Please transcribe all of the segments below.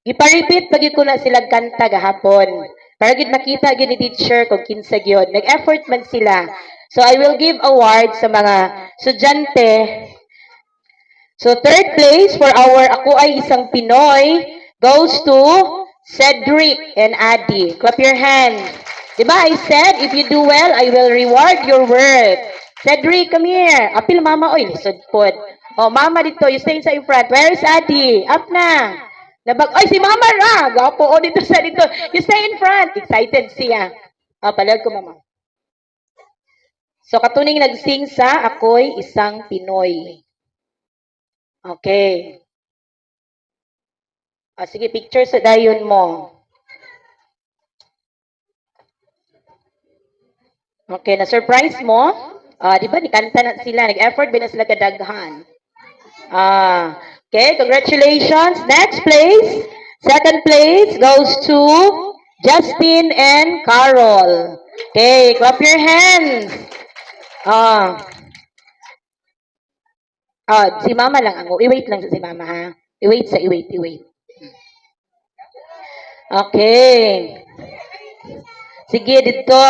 Gipa-repeat pag ko na sila kanta gahapon. Para gid makita gid ni teacher kung kinsa gyud. Nag-effort man sila. So I will give award sa mga estudyante. So third place for our Ako ay isang Pinoy goes to Cedric and Adi. Clap your hands. Diba I said, if you do well, I will reward your work. Cedric, come here. Apil mama, oy, lisod pod. Oh, mama dito, you stay sa in front. Where is Adi? Up na. Nabag, ay, si mama ra. Gapo, oh, dito sa dito. You stay in front. Excited siya. Oh, palag ko, mama. So, katuning nagsing sa ako'y isang Pinoy. Okay. Ah, sige, picture sa dayon mo. Okay, na-surprise mo? Ah, di ba, nikanta na sila. Nag-effort ba na sila kadaghan? Ah, okay, congratulations. Next place, second place goes to Justin and Carol. Okay, clap your hands. Ah. Ah, si mama lang ang i-wait lang si mama ha. I-wait sa i-wait, i-wait. Okay. Sige dito.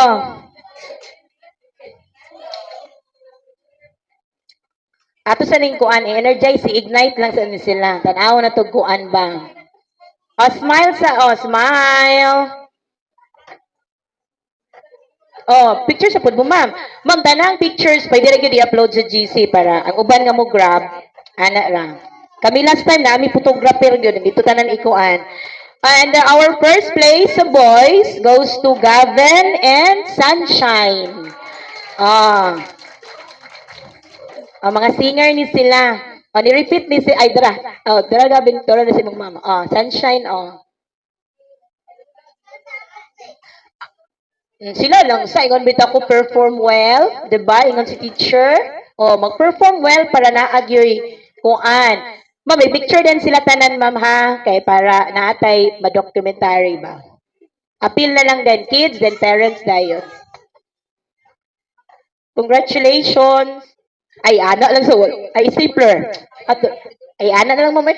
Ato sa ning kuan energize si ignite lang sa sila. Tanaw na to kuan ba. Oh, smile sa oh, smile. Oh, picture sa pud mo, ma'am. Ma'am, tanang pictures pwede ra gyud i-upload sa GC para ang uban nga mo grab ana ra. Kami last time na ami photographer gyud dito tanan ikuan. And uh, our first place sa boys goes to Gavin and Sunshine. Ah. Ang mga singer ni sila. O, ni-repeat ni si, ay, dara. O, dara gabing, dara na si mong mama. O, sunshine, o. Mm, Sila lang sa ingon bitaw ko perform well, 'di ba? Ingon si teacher. O mag-perform well para naag yoy kuan. Ma'am, may picture din sila tanan ma'am ha kay para naatay ma-documentary ba. Appeal na lang din kids then parents dayon. Congratulations. Ay, ana lang sa wall. Ay, stapler. At, ay, ana na lang mo, may.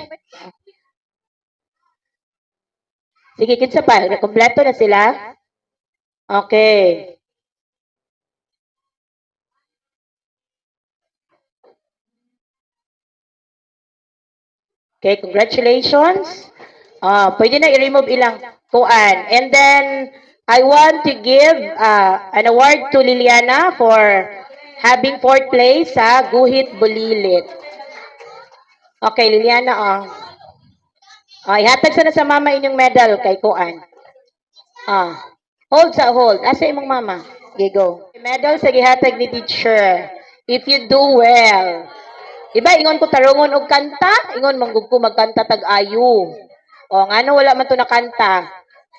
Sige, kinsa pa. Kompleto na sila. Okay. Okay, congratulations. Ah, pwede na i-remove ilang kuan. And then, I want to give uh, an award to Liliana for having fourth place sa Guhit Bulilit. Okay, Liliana, oh. Oh, ihatag sana sa mama inyong medal kay Kuan. Ah. Hold sa hold. Asa imong mama? Okay, go. Medal sa gihatag ni teacher. If you do well. Diba, ingon ko tarungon og kanta, ingon manggug ko magkanta tag ayu. O, ngano wala man to nakanta.